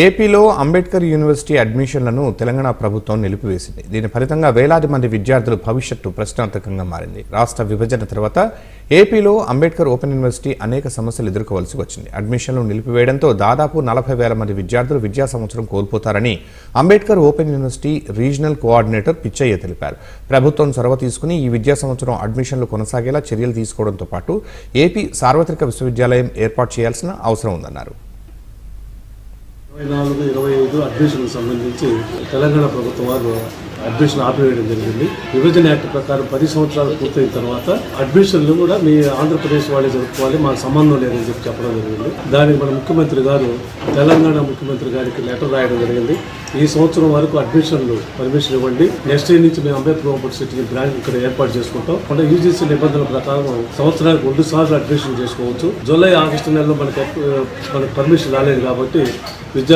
ఏపీలో అంబేద్కర్ యూనివర్సిటీ అడ్మిషన్లను తెలంగాణ ప్రభుత్వం నిలిపివేసింది. దీని ఫలితంగా వేలాది మంది విద్యార్థుల భవిష్యత్తు ప్రశ్నార్థకంగా మారింది. రాష్ట్ర విభజన తర్వాత ఏపీలో అంబేద్కర్ ఓపెన్ యూనివర్సిటీ అనేక సమస్యలు ఎదుర్కోవాల్సి వచ్చింది. అడ్మిషన్లు నిలిపివేయడంతో దాదాపు నలభై వేల మంది విద్యార్థులు విద్యా సంవత్సరం కోల్పోతారని Ambedkar open university regional coordinator Pichaiah తెలిపారు. ప్రభుత్వం చొరవ తీసుకుని ఈ విద్యా సంవత్సరం అడ్మిషన్లు కొనసాగేలా చర్యలు తీసుకోవడంతో పాటు ఏపీ సార్వత్రిక విశ్వవిద్యాలయం ఏర్పాటు చేయాల్సిన అవసరం ఉందన్నారు. నాలుగు ఇరవై ఐదు అడ్మిషన్కి సంబంధించి తెలంగాణ ప్రభుత్వం వారు అడ్మిషన్ ఆపివేయడం జరిగింది. విభజన యాక్ట్ ప్రకారం పది సంవత్సరాలు పూర్తయిన తర్వాత అడ్మిషన్లు కూడా మీ ఆంధ్రప్రదేశ్ వాళ్ళే జరుపుకోవాలి మాకు సంబంధం లేదని చెప్పి చెప్పడం జరిగింది. దానికి మన ముఖ్యమంత్రి గారు తెలంగాణ ముఖ్యమంత్రి గారికి లెటర్ రాయడం జరిగింది. ఈ సంవత్సరం వరకు అడ్మిషన్లు పర్మిషన్ ఇవ్వండి. నెక్స్ట్ ఇయర్ నుంచి మేము అంబేద్కర్ యూనివర్సిటీ బ్రాంచ్ ఇక్కడ ఏర్పాటు చేసుకుంటాం. అంటే యూజీసీ నిబంధనల ప్రకారం సంవత్సరానికి రెండు సార్లు అడ్మిషన్ చేసుకోవచ్చు. జూలై ఆగస్టు నెలలో మనకి మనకు పర్మిషన్ రాలేదు కాబట్టి